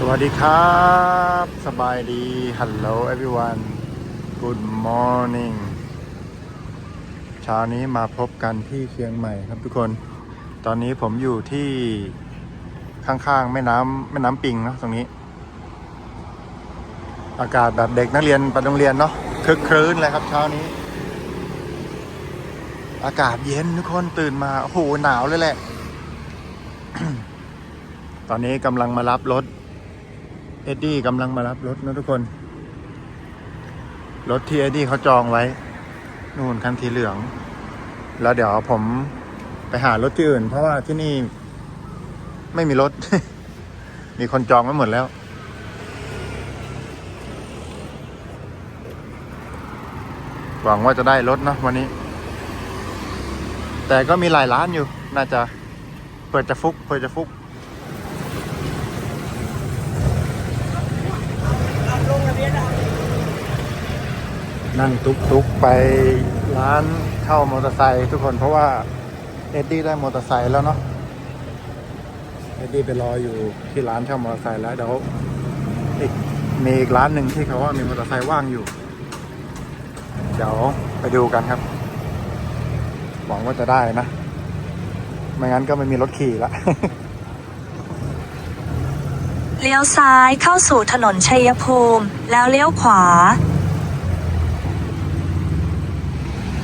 สวัสดีครับ สบายดี Hello everyone Good morning เช้านี้มาพบกันที่เชียงใหม่ครับทุกคน ตอนนี้ผมอยู่ที่ข้างๆ แม่น้ำแม่น้ำปิงนะตรงนี้ อากาศแบบเด็กนักเรียนไปโรงเรียนเนาะคึกครื้นเลยครับเช้านี้ อากาศเย็นทุกคนตื่นมา โอ้โห หนาวเลยแหละ ตอนนี้กำลังมารับรถ เอ็ดดี้กำลังมารับรถนะทุกคน รถที่เอ็ดดี้เขาจองไว้ นู่นคันสีเหลือง แล้วเดี๋ยวผมไปหารถที่อื่น เพราะว่าที่นี่ไม่มีรถ มีคนจองไว้หมดแล้ว หวังว่าจะได้รถนะวันนี้ แต่ก็มีหลายร้านอยู่ น่าจะเปิดจะฟุกเปิดจะฟุก นั่งตุกตุกไปร้านเช่ามอเตอร์ไซค์ทุกคนเพราะว่าเอ็ดดี้ได้มอเตอร์ไซค์แล้วเนาะเอ็ดดี้ไปรออยู่ที่ร้านเช่ามอเตอร์ไซค์แล้วเดี๋ยวอีกมีอีกร้านหนึ่งที่เขาว่ามีมอเตอร์ไซค์ว่างอยู่ เดี๋ยวไปดูกันครับ หวังว่าจะได้นะ ไม่งั้นก็ไม่มีรถขี่ละ เลี้ยวซ้ายเข้าสู่ถนนชัยภูมิ แล้วเลี้ยวขวา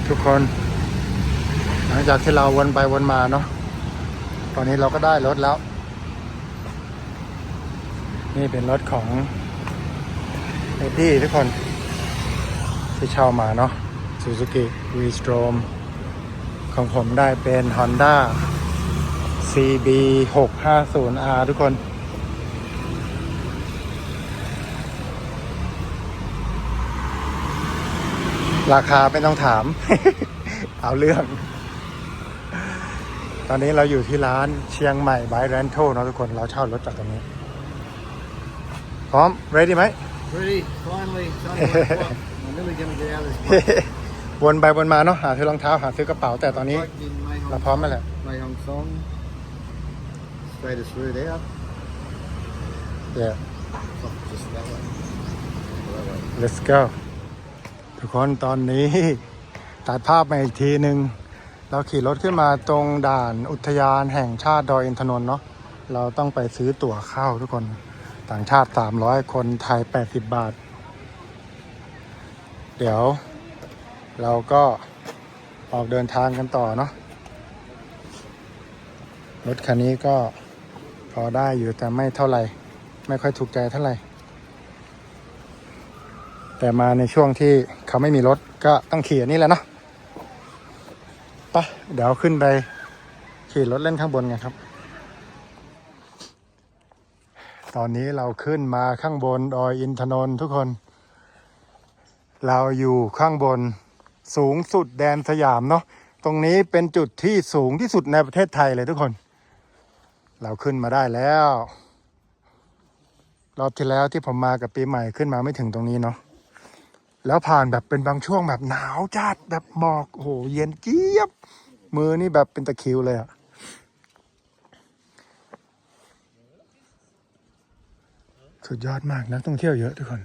ทุกคน หลังจากที่เราวนไปวนมาเนาะตอนนี้เราก็ได้รถแล้ว นี่เป็นรถของเอ็ดดี้ทุกคนที่เช่ามาเนาะ Suzuki V-Strom ของผมได้เป็น Honda CB 650R ทุกคน ราคาไม่ต้องถาม เอาเรื่อง ตอนนี้เราอยู่ที่ร้านเชียงใหม่บายแรนโทเนาะทุกคน เราเช่ารถจากตรงนี้ พร้อม ready ไหม Ready, finally. It's only one o'clock. I'm nearly going to get out of this วนไปวนมาเนาะหาซื้อรองเท้าหาซื้อกระเป๋าแต่ตอนนี้ Parked in Mae เรา Hong, พร้อมแล้วแหละ Mae Hong Song. Straightest route out. yeah Oh, just that way. That way. let's go ทุกคนตอนนี้ตัดภาพมาอีกทีหนึ่งเราขี่รถขึ้นมาตรงด่านอุทยานแห่งชาติดอยอินทนนท์เนาะเราต้องไปซื้อตั๋วเข้าทุกคนต่างชาติ 300 คนไทย 80 บาท เดี๋ยว เราก็ออกเดินทางกันต่อเนาะรถคันนี้ก็พอได้อยู่แต่ไม่เท่าไหร่ ไม่ค่อยถูกใจเท่าไหร่ แต่มาในช่วงที่เขาไม่มีรถก็ต้องขี่อันนี้แหละเนาะไปะเดี๋ยวขึ้นไปขี่รถเล่นข้างบนกันครับ ตอนนี้เราขึ้นมาข้างบนดอยอินทนนท์ทุกคน เราอยู่ข้างบนสูงสุดแดนสยามเนาะ ตรงนี้เป็นจุดที่สูงที่สุดในประเทศไทยเลยทุกคน เราขึ้นมาได้แล้ว รอบที่แล้วที่ผมมากับปีใหม่ขึ้นมาไม่ถึงตรงนี้เนาะ แล้วผ่านแบบเป็นบางช่วงแบบหนาวจัดแบบหมอกโอ้โหเย็นเจี๊ยบ มือนี่แบบเป็นตะคิวเลยอะสุดยอดมากนะต้องเที่ยวเยอะทุกคน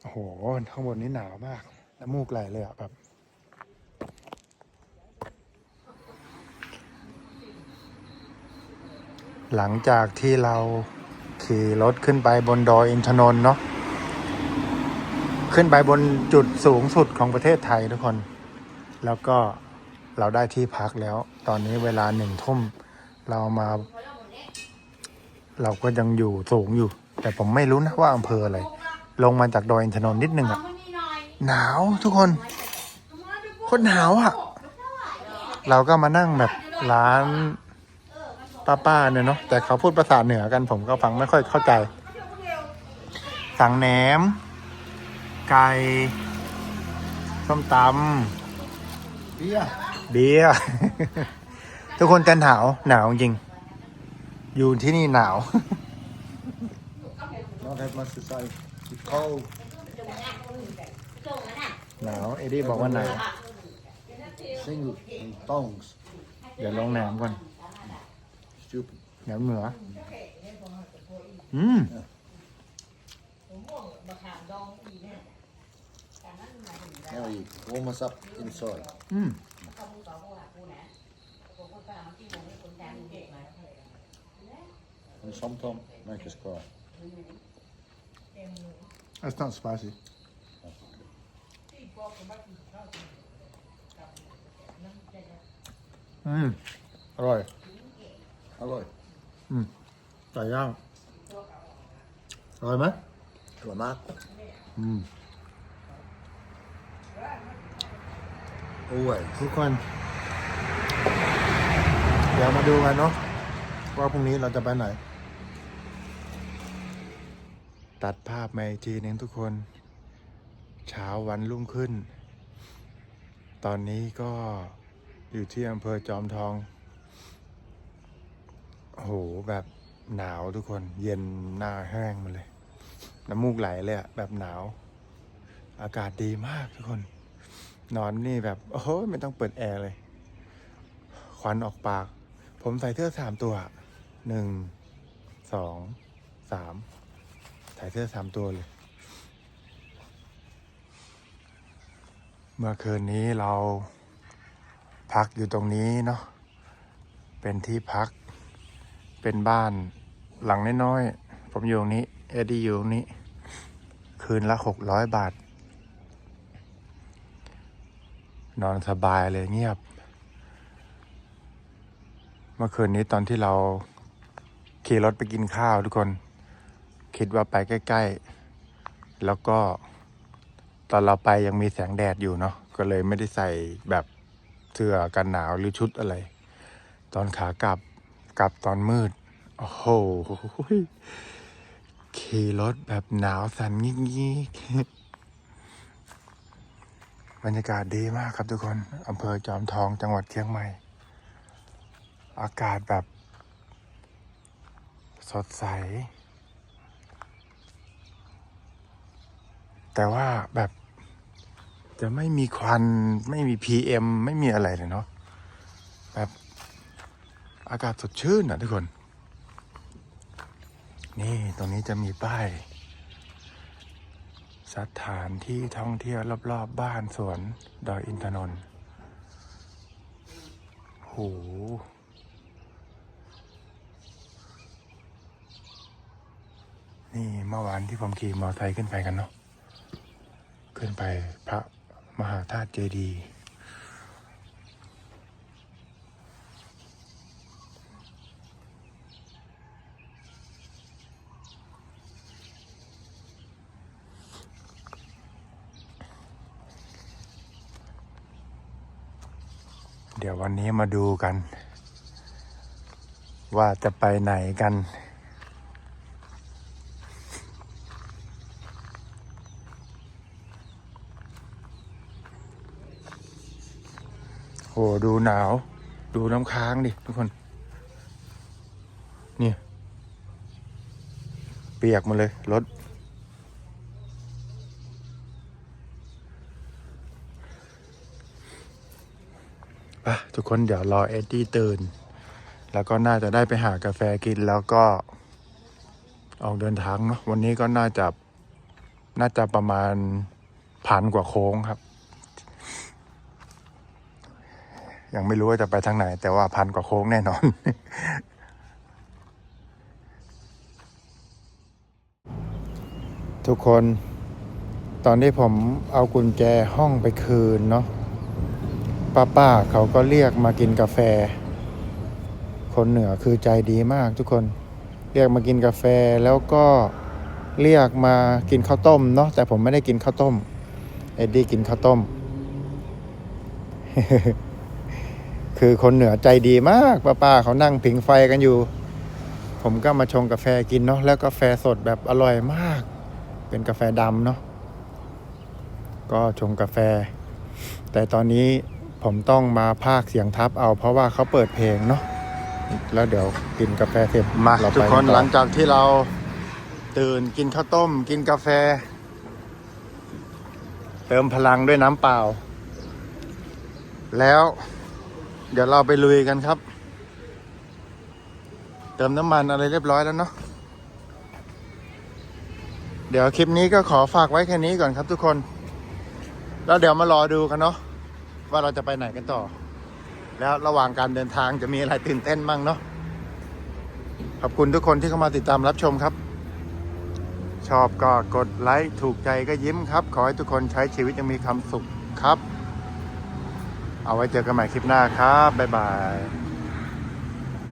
โอ้โห ข้างบนนี้หนาวมากน้ำมูกไหลเลยอะแบบ หลังจากที่เราขี่รถขึ้นไปบนดอยอินทนนท์เนาะขึ้นไปบนจุดสูงสุดของประเทศไทยทุกคน แล้วก็เราได้ที่พักแล้ว ตอนนี้เวลาหนึ่งทุ่มเรามา เราก็ยังอยู่สูงอยู่ แต่ผมไม่รู้นะว่าอำเภออะไร ลงมาจากดอยอินทนนท์นิดนึงอะหนาวทุกคนคตรหนาวอะเราก็มานั่งแบบร้าน ป้าๆเนี่ยเนาะแต่เขาพูดภาษาเหนือกันผมก็ฟังไม่ค่อยเข้าใจ สั่งแหนม ไก่ส้มต Beer. ำเบียร์ทุกคนจะหนาวหนาวจริง อยู่ที่นี่หนาว Not had much to say. It's cold. หนาวเอ็ดดี้บอกว่าหนาว Singlet and thongs. เดี๋ยวลองแหนมก่อน Stupid. แหนมเหนือ อืม Now you warm us up inside. อืม And sometimes make us cry. That's not spicy อืมอร่ อย Hello. ไก่ย่างอร่อยไหม Hello, Mark. อืม Always. ทุกคน เดี๋ยวมาดูกันเนาะว่าพรุ่งนี้เราจะไปไหน ตัดภาพมาอีกทีหนึงทุกคน เช้าวันรุ่งขึ้น ตอนนี้ก็อยู่ที่อำเภอจอมทอง โอ้โหแบบหนาวทุกคนเย็นหน้าแห้งมาเลย น้ำมูกไหลเลยอะแบบหนาว อากาศดีมากทุกคน นอนนี่แบบ โอ้โหไม่ต้องเปิดแอร์เลย ควันออกปาก ผมใส่เสื้อสามตัวหนึ่งสองสามใส่เสื้อสามตัวเลย เมื่อคืนนี้เราพักอยู่ตรงนี้เนาะเป็นที่พัก เป็นบ้านหลังน้อยๆ ผมอยู่ตรงนี้ เอ็ดดี้อยู่ตรงนี้ คืนละหกร้อยบาท นอนสบายเลยเงียบ เมื่อคืนนี้ตอนที่เราขี่รถไปกินข้าวทุกคน คิดว่าไปใกล้ ๆ แล้วก็ตอนเราไปยังมีแสงแดดอยู่เนาะก็เลยไม่ได้ใส่แบบเสื้อกันหนาวหรือชุดอะไร ตอนขากลับ กลับตอนมืด โอ้โหขี่รถแบบหนาวสั่นงิกๆบรรยากาศดีมากครับทุกคนอำเภอจอมทองจังหวัดเชียงใหม่ อากาศแบบ สดใส แต่ว่าแบบจะไม่มีควันไม่มี PM ไม่มีอะไรเลยเนาะแบบ อากาศสดชื่นอะทุกคน นี่ตรงนี้จะมีป้าย สถานที่ท่องเที่ยวรอบๆบบ้านสวนดอยอินทนนท์โหนี่เมื่อวานที่ผมขี่มอเตอร์ไซค์ขึ้นไปกันเนาะ ขึ้นไปพระมหาธาตุเจดีย์ เดี๋ยววันนี้มาดูกัน ว่าจะไปไหนกัน โห ดูหนาว ดูน้ำค้างดิทุกคน เนี่ย เปียกหมาเลย รถ ไปทุกคนเดี๋ยวรอเอ็ดดี้ตื่น แล้วก็น่าจะได้ไปหากาแฟกินแล้วก็ ออกเดินทางเนาะวันนี้ก็น่าจะน่าจะประมาณพันกว่าโค้งครับ ยังไม่รู้ว่าจะไปทางไหน แต่ว่าพันกว่าโค้งแน่นอน ทุกคน ตอนที่ผมเอากุญแจห้องไปคืนเนาะ ป้าป้าๆเขาก็เรียกมากินกาแฟ คนเหนือคือใจดีมากทุกคน เรียกมากินกาแฟแล้วก็เรียกมากินข้าวต้มเนาะแต่ผมไม่ได้กินข้าวต้ม เอ็ดดี้กินข้าวต้ม คือคนเหนือใจดีมากป้าป้าๆเขานั่งผิงไฟกันอยู่ ผมก็มาชงกาแฟกินเนาะแล้วกาแฟสดแบบอร่อยมาก เป็นกาแฟดำเนาะก็ชงกาแฟ แต่ตอนนี้ ผมต้องมาพากย์เสียงทับเอาเพราะว่าเขาเปิดเพลงเนาะแล้วเดี๋ยวกินกาแฟเสร็จมาเราทุกไปคนต่อหลังจากที่เราตื่นกินข้าวต้ม กินกาแฟ เติมพลังด้วยน้ำเปล่า แล้ว เดี๋ยวเราไปลุยกันครับ เติมน้ำมันอะไรเรียบร้อยแล้วเนาะเดี๋ยวคลิปนี้ก็ขอฝากไว้แค่นี้ก่อนครับทุกคน แล้วเดี๋ยวมารอดูกันเนาะ ว่าเราจะไปไหนกันต่อ แล้วระหว่างการเดินทางจะมีอะไรตื่นเต้นบ้างเนาะขอบคุณทุกคนที่เข้ามาติดตามรับชมครับ ชอบก็กดไลค์ถูกใจก็ยิ้มครับ ขอให้ทุกคนใช้ชีวิตยังมีความสุขครับ เอาไว้เจอกันใหม่คลิปหน้าครับบ๊ายบาย